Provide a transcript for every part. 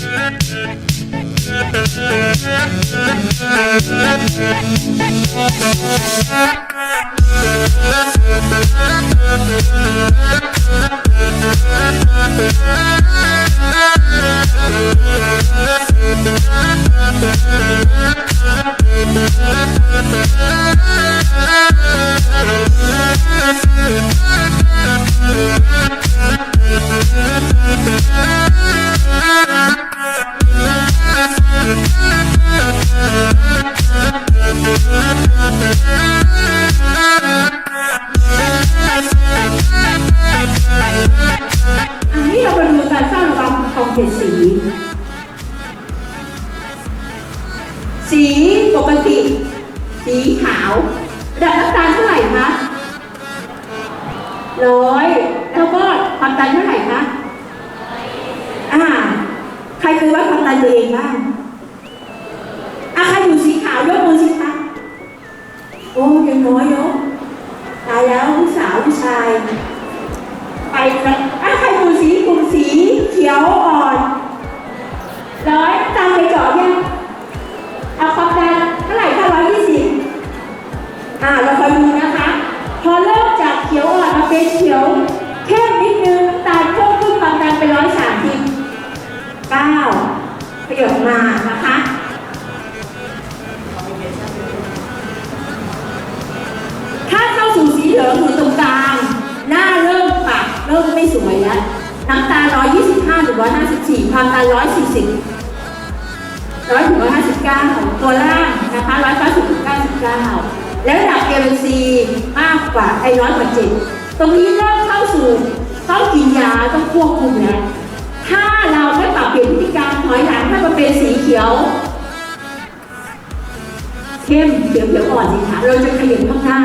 Thank สีปกติ สีขาวระดับน้ำตาลเท่าไหร่คะร้อย แล้วก็ความดันเท่าไหร่คะอ่า ใครเคยวัดความดันตัวเองบ้าง อ่าเราคอยดูนะคะ พอเริ่มจากเขียวอ่อนมาเป็นเขียวเข้มนิดนึงตาลเพิ่มขึ้นความดันเป็นร้อยสามสิบเก้าประโยคมานะคะถ้าเข้าสู่สีเหลืองอยู่ตรงกลาง หน้าเริ่มปากเริ่มไม่สวยแล้วน้ำตาล125ถึง154ความดัน140 100ถึง159ตัวล่างนะคะ190ถึง99 แล้วระดับเอลซีมากกว่าไอ้น้อยกว่าเจ็ดตรงนี้เริ่มเข้าสู่ต้องกินยาต้องควบคุมแล้วถ้าเราไม่ปรับเปลี่ยนพฤติกรรมถอยหลังให้มันเป็นสีเขียวเข้มเขียวเขียวอ่อนสิคะเราจะขยับข้างหน้า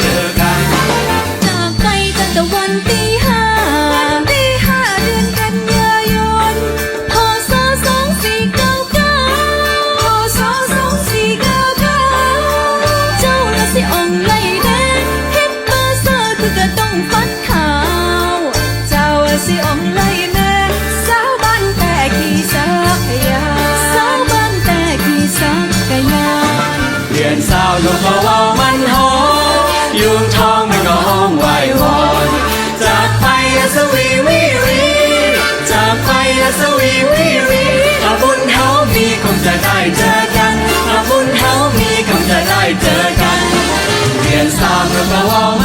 เจอกัน จากไปตั้งแต่วันที่ วีวีวีอาบุญเฮามีคงจะได้เจอกันอาบุญเฮามีคงจะได้เจอกันเรียนสามรือเปล่า